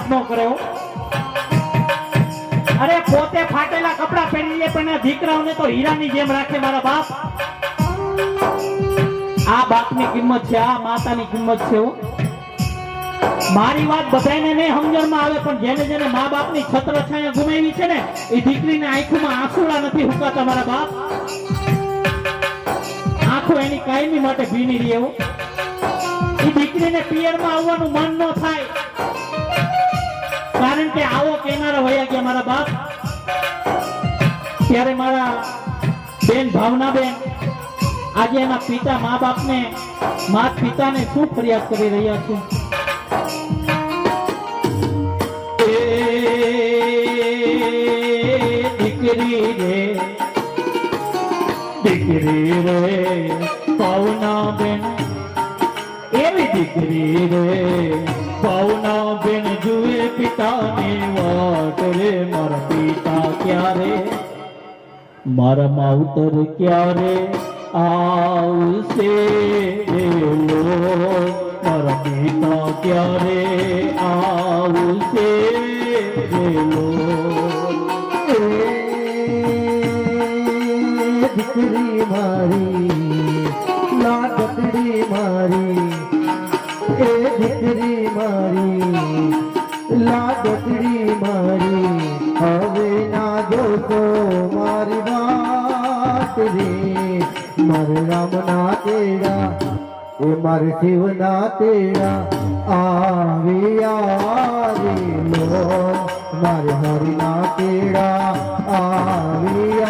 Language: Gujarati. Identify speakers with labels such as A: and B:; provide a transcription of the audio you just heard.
A: ખરાબ ન કરે અરે પોતે ફાટેલા કપડા પહેરી લે, પણ દીકરાઓને તો હીરાની જેમ રાખે મારા બાપ. આ બાપની કિંમત છે, આ માતાની કિંમત છે મારી વાત બધાને નહીં સમજણમાં આવે, પણ જેને જેને મા બાપની છત્ર છાયા ગુમાવી છે ને, એ દીકરીને આંખોમાં આંસુડા નથી હુકાતા મારા બાપ. આંખો એની કાયમી માટે ભીની રહે એવું દીકરીને પિયરમાં આવવાનું મન ન થાય. કારણ કે આવો કેનારા વયા ગયા મારા બાપ, ત્યારે મારા બેન ભાવના બેન, આજે એના પિતા મા બાપને, મા પિતાને શું ફરિયાદ કરી રહ્યા છે? દીકરી રે દીકરી રે પાવના બેન, એવી દીકરી રે રે મારા પિતા ક્યારે? મારા માવતર ક્યારે આવશે મારા પિતા ક્યારે આવશે
B: દીકરી મારી લાડકડી મારી, એ દીકરી મારી. લાડકડી મારી. હવે ના જોતો મારી વાત રે. મારે રામના તેડા એ મારે શિવના તેડા આવી રે મારે હરિના તેડા આવી